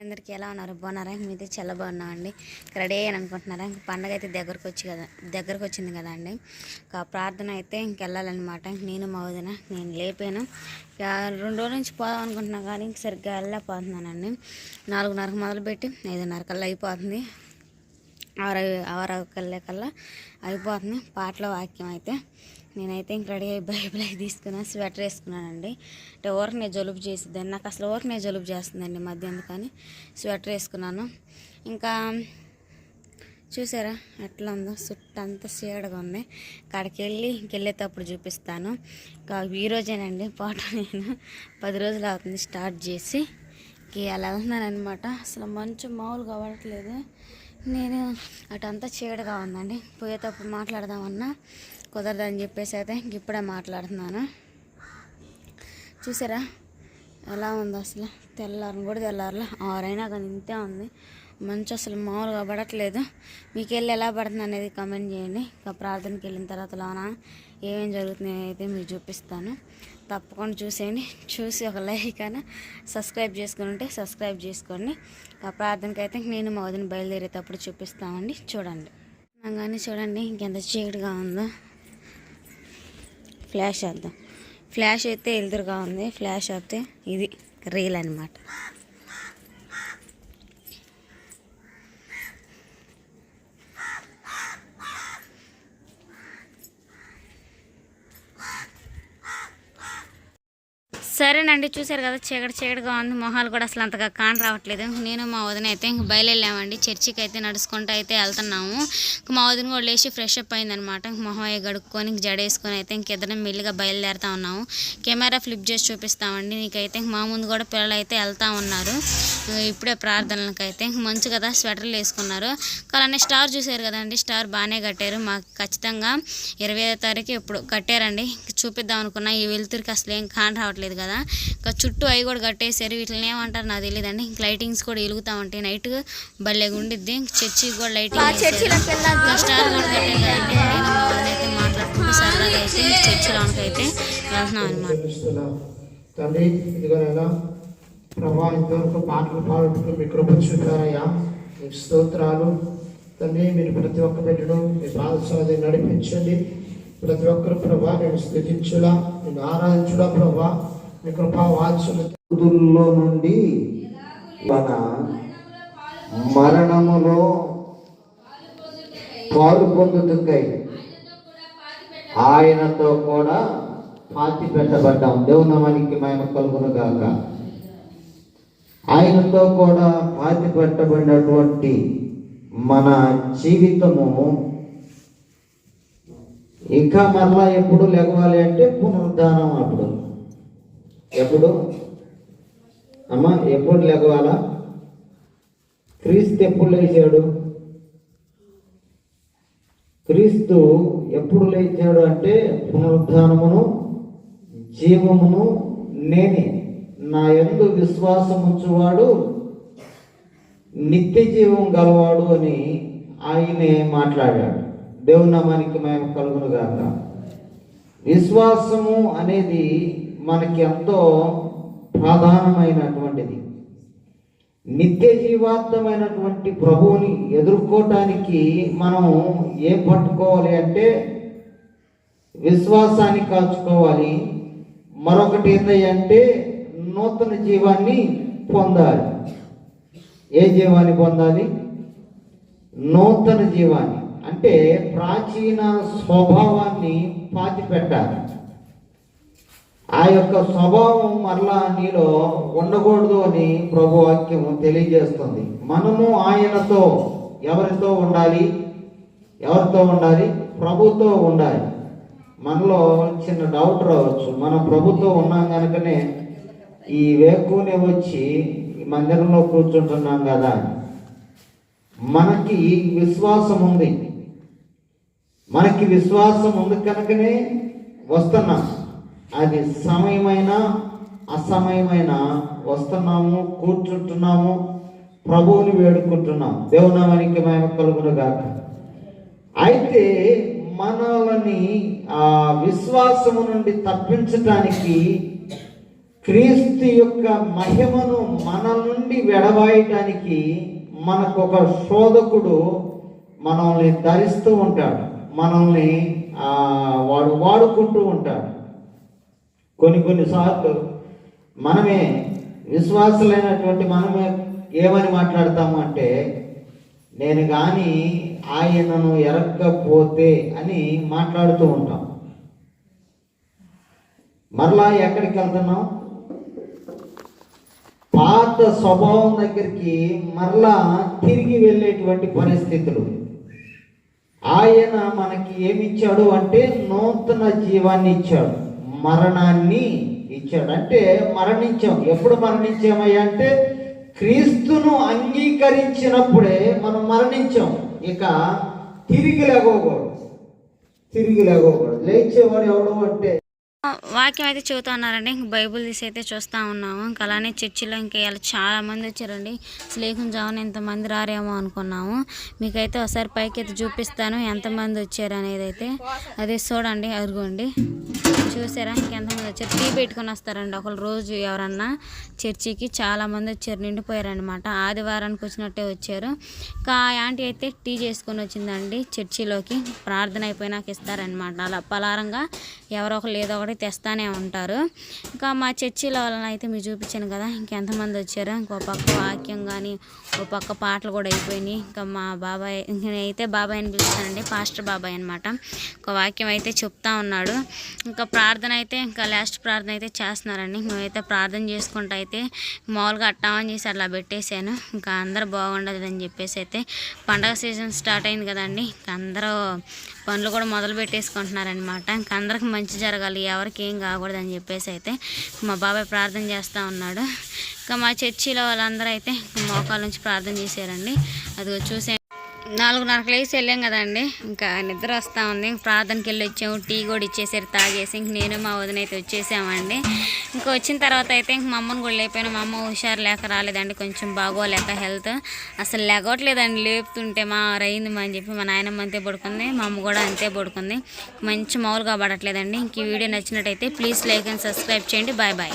అందరికీ ఎలా ఉన్నారు? బాగున్నారా? మీది చాలా బాగున్నామండి రెడీ అయ్యాను అనుకుంటున్నారా? ఇంక పండగ అయితే దగ్గరకు వచ్చి కదా దగ్గరకు వచ్చింది కదా అండి. ఇంకా ప్రార్థన అయితే ఇంకెళ్ళాలన్నమాట ఇంక నేను మా వదిన నేను లేపాను. ఇక రెండు రోజుల నుంచి పోదాం అనుకుంటున్నా కానీ ఇంక సరిగ్గా వెళ్ళలేకపోతున్నానండి. నాలుగున్నరకు మొదలుపెట్టి ఐదున్నర కల్లా అయిపోతుంది. ఆరు ఆరు కల్లా కల్లా అయిపోతుంది. పాటల వాక్యం అయితే. నేనైతే ఇంక రెడీ అయ్యి బైబిల్ అయి తీసుకున్నాను స్వెటర్ వేసుకున్నానండి. అంటే ఊరికి జలుబు చేసిద్దాన్ని నాకు అసలు ఊరికి జలుబు చేస్తుందండి ఈ మధ్య అందుకని స్వెటర్ వేసుకున్నాను. ఇంకా చూసారా ఎట్లా ఉందో చుట్టంతా చీడగా ఉంది. అక్కడికి వెళ్ళి ఇంకెళ్ళేటప్పుడు చూపిస్తాను. ఇంకా ఈ రోజేనండి పాట నేను. పది రోజులు అవుతుంది స్టార్ట్ చేసి. ఇంక అలా వెళ్తున్నానమాట అసలు మంచు మామూలుగా అవ్వట్లేదు నేను అటంతా చీడగా ఉందండి. పోయేటప్పుడు మాట్లాడదామన్నా కుదరదని చెప్పేసి అయితే ఇంక ఇప్పుడే మాట్లాడుతున్నాను. చూసారా? ఎలా ఉంది అసలు? తెల్లారని కూడా తెల్లారలా. ఆరైనా కానీ ఇంతే ఉంది. మంచి అసలు మామూలుగా పడట్లేదు. మీకు వెళ్ళి ఎలా పడుతుంది అనేది కమెంట్ చేయండి. ఇంకా ప్రార్థనకి వెళ్ళిన తర్వాత లోన ఏమేమి జరుగుతుంది అయితే మీకు చూపిస్తాను. తప్పకుండా చూసేయండి. చూసి ఒక లైక్ అయినా సబ్స్క్రైబ్ చేసుకుని ఉంటే సబ్స్క్రైబ్ చేసుకోండి. ఆ ప్రార్థనకి అయితే నేను మా వదిన బయలుదేరేటప్పుడు చూపిస్తామండి. చూడండి. కానీ చూడండి. ఇంకెంత చీకటిగా ఉందో. ఫ్లాష్ వేద్దాం ఫ్లాష్ అయితే ఎదురుగా ఉంది. ఫ్లాష్ అయితే ఇది రీల్ అనమాట సరేనండి చూసారు కదా చీకటి చీకటిగా ఉంది మొహాలు కూడా అసలు అంతగా కాన్ రావట్లేదు. నేను మా వదిన అయితే ఇంక బయలుదేరామండి చర్చికి అయితే నడుచుకుంటూ అయితే వెళ్తున్నాము. ఇంక మా వదిన కూడా లేచి ఫ్రెష్ అప్ అయిందనమాట. ఇంక మొహం అయ్యి గడుక్కొని జడేసుకొని అయితే ఇంకిద్దరం మెల్లిగా బయలుదేరుతా ఉన్నాము. కెమెరా ఫ్లిప్ చేసి చూపిస్తామండి నీకైతే మా ముందు కూడా పిల్లలు అయితే వెళ్తా ఉన్నారు. ఇప్పుడే ప్రార్థనలకు అయితే మంచు కదా స్వెటర్లు వేసుకున్నారు. అలానే స్టార్ చూసారు కదండి స్టార్ బాగానే కట్టారు. మాకు ఖచ్చితంగా ఇరవై ఐదో తారీఖు ఇప్పుడు కట్టారండి. చూపిద్దాం అనుకున్నా ఈ వెలుతురికి అసలు ఏం కాన్ రావట్లేదు కదా. ఇంకా చుట్టూ అవి కూడా కట్టేసారు వీటిని ఏమంటారు నాకు తెలియదండి ఇంక లైటింగ్స్ కూడా వెలుగుతా ఉంటాయి. నైట్ భలేగా ఉండిద్ది. ఇంక చర్చికి కూడా లైటింగ్ స్టార్ కూడా కట్టారు కదండి. అయితే మాట్లాడుకుంటూ సరదాగా అయితే ఇంక చర్చిలోనికి అయితే వెళ్తున్నాం అనమాట ప్రేమిస్తున్నాం. తండ్రి ఇదిగోనైనా ప్రభా ఇంతవరకు పాటలు పాడుతూ మీ కృప చూపారయ్యా. మీకు స్తోత్రాలు. తండ్రి మీరు ప్రతి ఒక్క బిడ్డను మీ పాదశాల నడిపించండి. ప్రతి ఒక్కరు ప్రభా నేను స్థుతించులా నేను ఆరాధించులా ప్రభా. మీ కృపా నుండి మన మరణములో పాలు పొందుతుకై ఆయనతో కూడా పాతి పెట్టబడ్డాం. దేవునామానికి మేము కలుగును గాక ఆయనతో కూడా పాతి పెట్టబడినటువంటి మన జీవితము ఇంకా మరలా ఎప్పుడు లెగవాలి అంటే పునరుద్ధానం అప్పుడు. ఎప్పుడు? అమ్మా ఎప్పుడు లెగవాలా క్రీస్తు ఎప్పుడు లేచాడు? క్రీస్తు ఎప్పుడు లేచాడు అంటే పునరుద్ధానమును జీవమును నేనే. నా ఎందు విశ్వాసం ఉంచువాడు నిత్య జీవం గలవాడు అని ఆయనే మాట్లాడాడు. దేవునామానికి మేము కలుగును గాక విశ్వాసము అనేది మనకి ఎంతో ప్రధానమైనటువంటిది. నిత్య జీవాత్మైనటువంటి ప్రభువుని ఎదుర్కోవటానికి మనం ఏం పట్టుకోవాలి అంటే విశ్వాసాన్ని కాచుకోవాలి. మరొకటి ఏంటంటే నూతన జీవాన్ని పొందాలి. ఏ జీవాన్ని పొందాలి? నూతన జీవాన్ని. అంటే ప్రాచీన స్వభావాన్ని పాతి పెట్టాలి ఆ యొక్క స్వభావం మరలా నీలో ఉండకూడదు అని ప్రభు వాక్యం తెలియజేస్తుంది. మనము ఆయనతో ఎవరితో ఉండాలి? ఎవరితో ఉండాలి? ప్రభుతో ఉండాలి. మనలో చిన్న డౌట్ రావచ్చు. మనం ప్రభుతో ఉన్నాం కనుకనే ఈ వేకునే వచ్చి ఈ మందిరంలో కూర్చుంటున్నాం కదా. మనకి విశ్వాసం ఉంది. మనకి విశ్వాసం ఉంది కనుకనే వస్తున్నాం. అది సమయమైన అసమయమైన వస్తున్నాము కూర్చుంటున్నాము ప్రభువుని వేడుకుంటున్నాం దేవునామానికి మేము కలుగును గాక. అయితే మనల్ని ఆ విశ్వాసము నుండి తప్పించటానికి క్రీస్తు యొక్క మహిమను మన నుండి వెడబాయటానికి మనకు ఒక శోధకుడు మనల్ని ధరిస్తూ ఉంటాడు. మనల్ని వాడు వాడుకుంటూ ఉంటాడు. కొన్ని కొన్నిసార్లు మనమే విశ్వాసులైనటువంటి మనమే ఏమని మాట్లాడతాము అంటే నేను కానీ ఆయనను ఎరగకపోతే అని మాట్లాడుతూ ఉంటాం. మరలా ఎక్కడికి వెళ్తున్నాం? పాత స్వభావం దగ్గరికి మరలా తిరిగి వెళ్ళేటువంటి పరిస్థితులు. ఆయన మనకి ఏమి ఇచ్చాడు అంటే నూతన జీవాన్ని ఇచ్చాడు. మరణాన్ని ఇచ్చాడు. అంటే మరణించాం. ఎప్పుడు మరణించామయ్యా అంటే క్రీస్తును అంగీకరించినప్పుడే మనం మరణించాం. ఇక తిరిగి లేగకూడదు తిరిగి లేగకూడదు లేచేవాడు ఎవడు అంటే వాక్యం అయితే చదువుతా ఉన్నారండి. ఇంక బైబుల్ తీసి అయితే చూస్తూ ఉన్నాము. ఇంకా అలానే చర్చిలో ఇంకా ఇలా చాలామంది వచ్చారండి. స్లేహం జామున ఎంతమంది రారేమో అనుకున్నాము. మీకైతే ఒకసారి పైకి అయితే చూపిస్తాను ఎంతమంది వచ్చారు అనేది అయితే. అదే చూడండి అరుగోండి చూసారా? ఇంకెంతమంది వచ్చారు? టీ పెట్టుకొని వస్తారండి ఒకరు రోజు ఎవరన్నా. చర్చికి చాలామంది వచ్చారు నిండిపోయారనమాట ఆదివారానికి వచ్చినట్టే వచ్చారు. ఇంకా ఆ యాంటీ అయితే టీ చేసుకొని వచ్చిందండి చర్చిలోకి. ప్రార్థన అయిపోయినాక ఇస్తారనమాట అలా పలారంగా ఎవరో ఒకరు ఏదో ఒకటి తెస్తానే ఉంటారు. ఇంకా మా చర్చిలో వాళ్ళని అయితే మీరు చూపించాను కదా ఇంకెంతమంది వచ్చారు. ఇంకో పక్క వాక్యం కానీ ఓ పక్క పాటలు కూడా అయిపోయినాయి. ఇంకా మా బాబాయ్ నేనైతే బాబాయ్ అని పిలుస్తానండి పాస్టర్ బాబాయ్ అనమాట ఒక వాక్యం అయితే చెప్తా ఉన్నాడు. ఇంకా ప్రార్థన అయితే ఇంకా లాస్ట్ ప్రార్థన అయితే చేస్తున్నారండి. మేమైతే ప్రార్థన చేసుకుంటూ అయితే మామూలుగా అట్టామని చేసి అట్లా పెట్టేశాను. ఇంకా అందరూ బాగుండదు అని చెప్పేసి అయితే పండగ సీజన్ స్టార్ట్ అయింది కదండి. ఇంకా అందరూ పనులు కూడా మొదలు పెట్టేసుకుంటున్నారనమాట ఇంకా అందరికి మంచి జరగాలి ఎవరికి ఏం కాకూడదు అని చెప్పేసి అయితే మా బాబాయ్ ప్రార్థన చేస్తూ ఉన్నాడు. ఇంకా మా చర్చిలో వాళ్ళందరూ అయితే మోకాల నుంచి ప్రార్థన చేశారండి. అది చూసే నాలుగున్నరకు లేచి వెళ్ళాం కదండి. ఇంకా నిద్ర వస్తూ ఉంది. ఇంక ప్రార్థనకి వెళ్ళి వచ్చాము. టీ కూడా ఇచ్చేసారు తాగేసి ఇంక నేను మా వదిన అయితే వచ్చేసామండి. ఇంకా వచ్చిన తర్వాత అయితే ఇంక మా అమ్మని కూడా లేపాను. మా అమ్మ హుషారు లేక రాలేదండి. కొంచెం బాగోలేక హెల్త్ అసలు లేగట్లేదండి లేపుతుంటే మా అయింది అని చెప్పి మా నాయనమ్మ అంతే పడుకుంది. మా అమ్మ కూడా అంతే పడుకుంది. మంచి మామూలుగా పడట్లేదండి. ఇంక ఈ వీడియో నచ్చినట్టయితే ప్లీజ్ లైక్ అండ్ సబ్స్క్రైబ్ చేయండి. Bye bye.